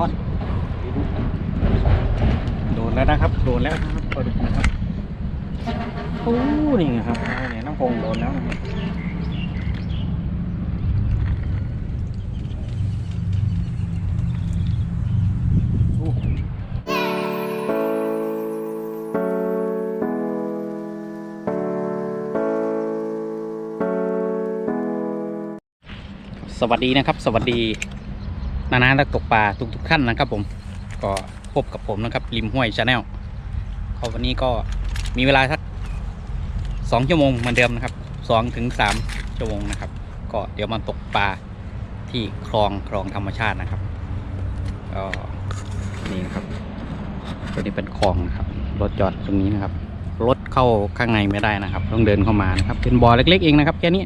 ช็อตโดนแล้วนะครับ โดนแล้วนะครับปลาดุกนะครับโอ้นี่ไงครับเนี่ยน้องพงโดนแล้วนะครับสวัสดีนะครับ สวัสดี นานานักตกปลาทุกๆท่านนะครับ ผมก็พบกับผมนะครับริมห้วยชาแนลก็วันนี้ก็มีเวลาสักสองชั่วโมงเหมือนเดิมนะครับสองถึงสามชั่วโมงนะครับ ก็เดี๋ยวมาตกปลาที่คลองคลองธรรมชาตินะครับก็นี่นะครับตัวนี้เป็นคลองนะครับรถจอดตรงนี้นะครับรถเข้าข้างในไม่ได้นะครับ ต้องเดินเข้ามานะครับ เป็นบ่อเล็กๆเองนะครับแค่นี้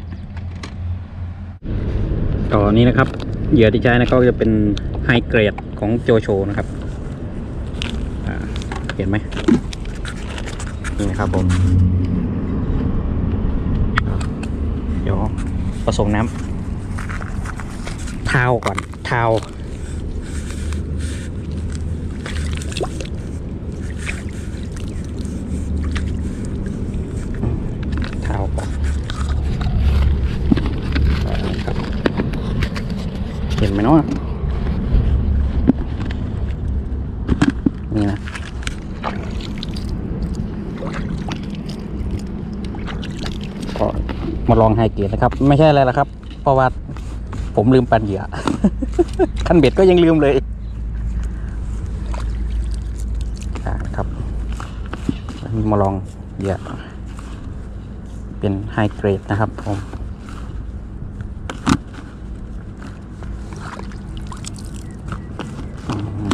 ต่อนี้นะครับ เหยื่อที่ใช้นะก็จะเป็นไฮเกรดของโจโฉนะครับอ่าเห็นไหมนี่นะครับผม เดี๋ยวผสมน้ำเท้าก่อนเท้าเท้าก่อนครับ เห็นไหมเนาะนี่นะ ก็ มาลองไฮเกรดนะครับ ไม่ใช่อะไรละครับ เพราะว่าผมลืมปันเหยื่อคันเบ็ดก็ยังลืมเลยครับมาลองเหยื่อเป็นไฮเกรดนะครับผมอืม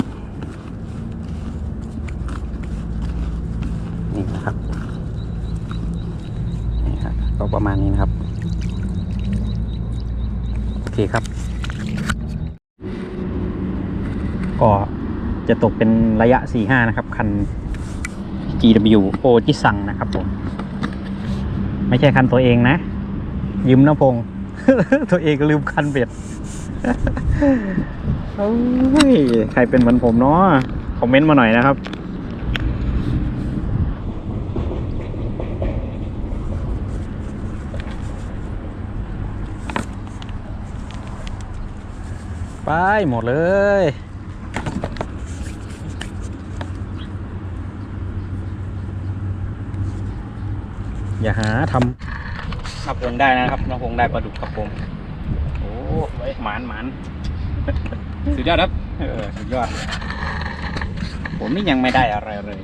นี่นะครับ นี่ครับก็ประมาณนี้นะครับ โอเคครับ ก็จะตกเป็นระยะ 4-5 นะครับ คัน GW O ที่สั่งนะครับผม ไม่ใช่คันตัวเองนะ ยืมน้ำพง ตัวเองลืมคันเบ็ดโอ้ยใครเป็นเหมือนผมเนาะคอมเมนต์มาหน่อยนะครับ ไปหมดเลย อย่าหาทำนับพงได้นะครับนับพงได้ปลาดุกครับผม โอ้ยหมานหมานสุดยอดครับเออสุดยอด ผมนี่ยังไม่ได้อะไรเลย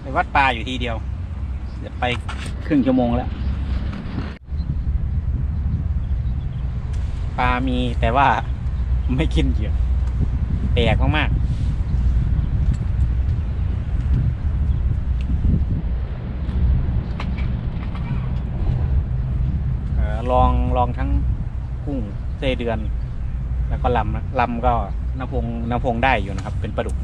ไปวัดปลาอยู่ทีเดียว เดี๋ยวไปครึ่งชั่วโมงแล้ว ปลามีแต่ว่าไม่กินเหยื่อแปลกมากๆลองลองทั้งกุ้งเซเดือน แล้วก็ลำลำก็น้ำพงน้ำพงได้อยู่นะครับ เป็นปลาดุก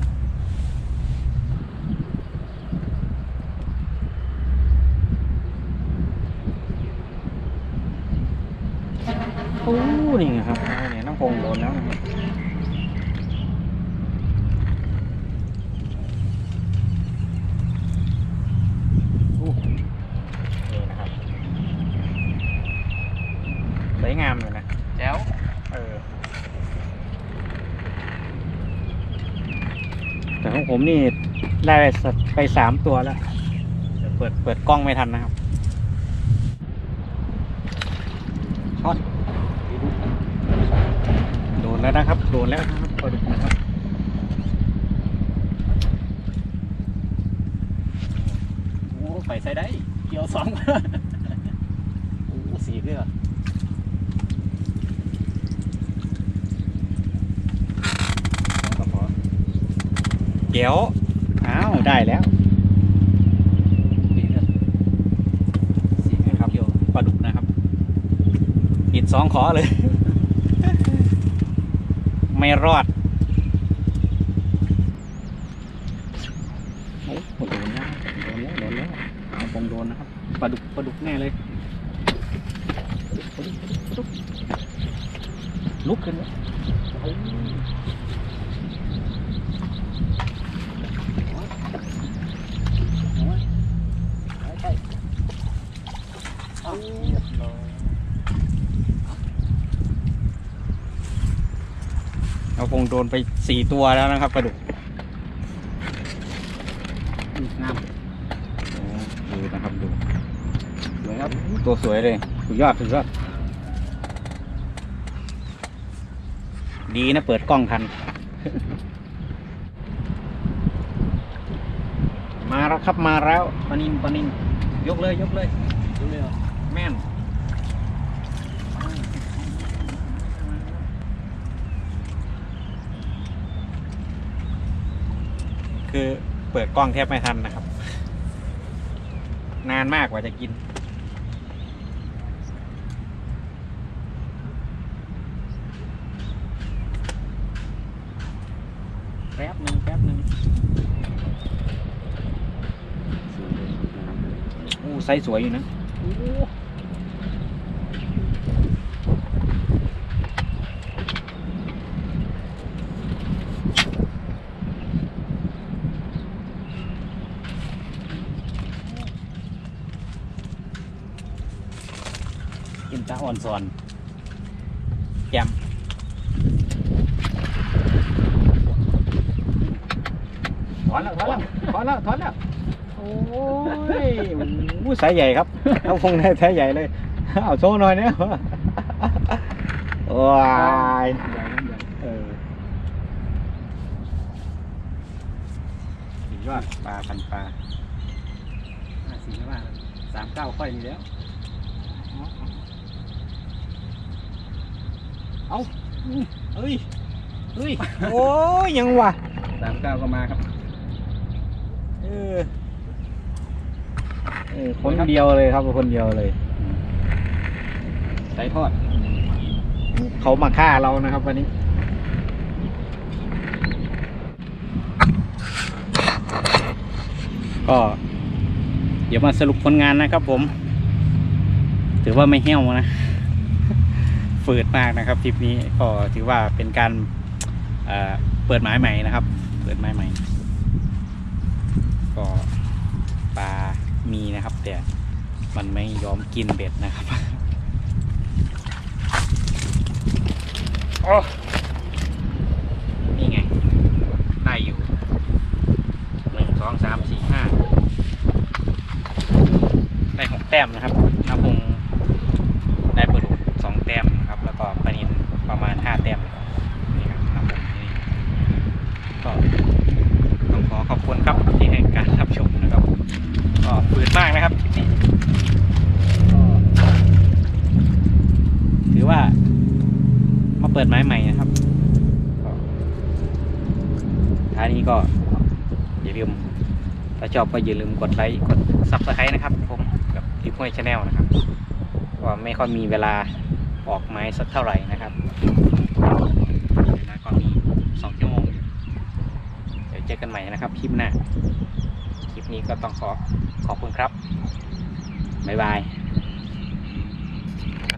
นี่ไงครับเนี่ยน้ำพงโดนแล้วนะครับโอ้นี่นะครับสวยงามเลยนะแจ๋วเออแต่ของผมนี่ได้ไปสักไปสามตัวแล้วเดี๋ยวเปิดเปิดกล้องไม่ทันนะครับช็อตโดน แล้วนะครับ โดนแล้วนะครับปลาดุกนะครับโอ้ใส่ใส่ได้ เกี่ยวสองโอ้สีเลือดเดี๋ยวอ้าวได้แล้วดีครับสีนะครับปลาดุกนะครับปิดสองขอเลย ไม่รอดโอ้โหโดนแล้วโดนแล้วโดนแล้วเอาคงโดนนะครับปลาดุกปลาดุกแน่เลยปลาดุกปลาดุกปลาดุกลุกขึ้นแล้วเรา คงโดนไปสี่ตัวแล้วนะครับปลาดุกงามโอ้ดูนะครับดูสวยครับตัวสวยเลยสุดยอดสุดยอดดีนะเปิดกล้องทัน มาแล้วครับมาแล้วปลานินปลานินยกเลยยกเลยดูเลยเหรอแม่น คือเปิดกล้องแทบไม่ทันนะครับ นานมากกว่าจะกิน แป๊บหนึ่งแป๊บหนึ่งสวยเลยนะครับอู้ไซส์สวยอยู่นะกินตา อ่อนซอนแกมถอนแล้วถอนแล้วถอนแล้วถอนแล้วโอ้ยอู้สายใหญ่ครับเอาพงในสายใหญ่เลยเอาโชว์หน่อยเนี่ยว้ายใหญ่นะใหญ่เออสุดยอดปลาพันปลาห้าสี่ไม่ว่านะสามเก้าค่อยมีแล้ว เอาเอ้ยเอ้ยโอ้ยยังวะสามเก้าก็มาครับ เออเออคนเดียวเลยครับคนเดียวเลย ใส่ทอด เขามาฆ่าเรานะครับวันนี้ก็เดี๋ยวมาสรุปผลงานนะครับผม ถือว่าไม่เหี้ยวนะ ฝืดมากนะครับทริปนี้ก็ถือว่าเป็นการเปิดหมายใหม่นะครับ เปิดหมายใหม่ ก็ปลามีนะครับ แต่มันไม่ยอมกินเบ็ดนะครับโอ้นี่ไง ได้อยู่หนึ่งสองสามสี่ห้าได้หกแต้มนะครับนาพงได้ปลาดุกสองแต้มนะครับ แล้วก็ปลานินประมาณห้าแต้มนี่ครับนาพงนี่ก็ต้องขอขอบคุณครับที่ให้การรับชมนะครับ ก็ฝืนมากนะครับนี่ก็ถือว่า มาเปิดไม้ใหม่นะครับท้ายนี้ก็อย่าลืมถ้าชอบก็อย่าลืมกดไลค์กดซับสไครต์นะครับ ผมกับทิพห้วยชาแนลนะครับว่าไม่ค่อยมีเวลาออกไม้สักเท่าไหร่นะครับเวลาก็มีสองชั่วโมงเดี๋ยวเจอกันใหม่นะครับคลิปหน้าคลิปนี้ก็ต้องขอขอบคุณครับ บ๊ายบาย